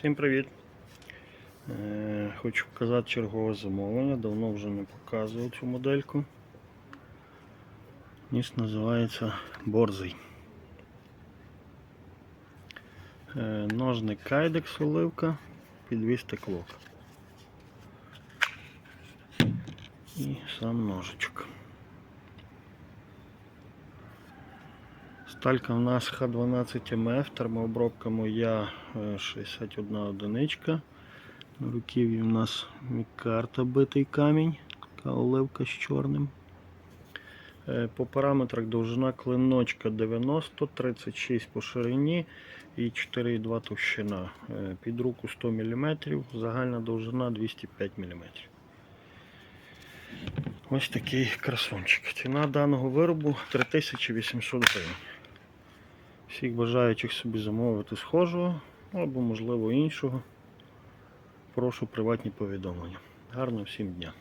Всім привіт! Е, Хочу показати чергове замовлення. Давно вже не показував цю модельку. Ніж називається Борзий. Е, Ножник Кайдекс оливка, підвіз теклок. І сам ножичок. Сталька в нас Х12МФ, термообробка моя е, 61 одиничка. На руків'ї в нас мікарта битий камінь, така оливка з чорним. Е, По параметрах довжина клиночка 90, 36 по ширині і 4,2 товщина. Е, Під руку 100 мм, загальна довжина 205 мм. Ось такий красунчик. Ціна даного виробу 3800 гривень. Всіх бажаючих собі замовити схожого або, можливо, іншого. Прошу приватні повідомлення. Гарного всім дня!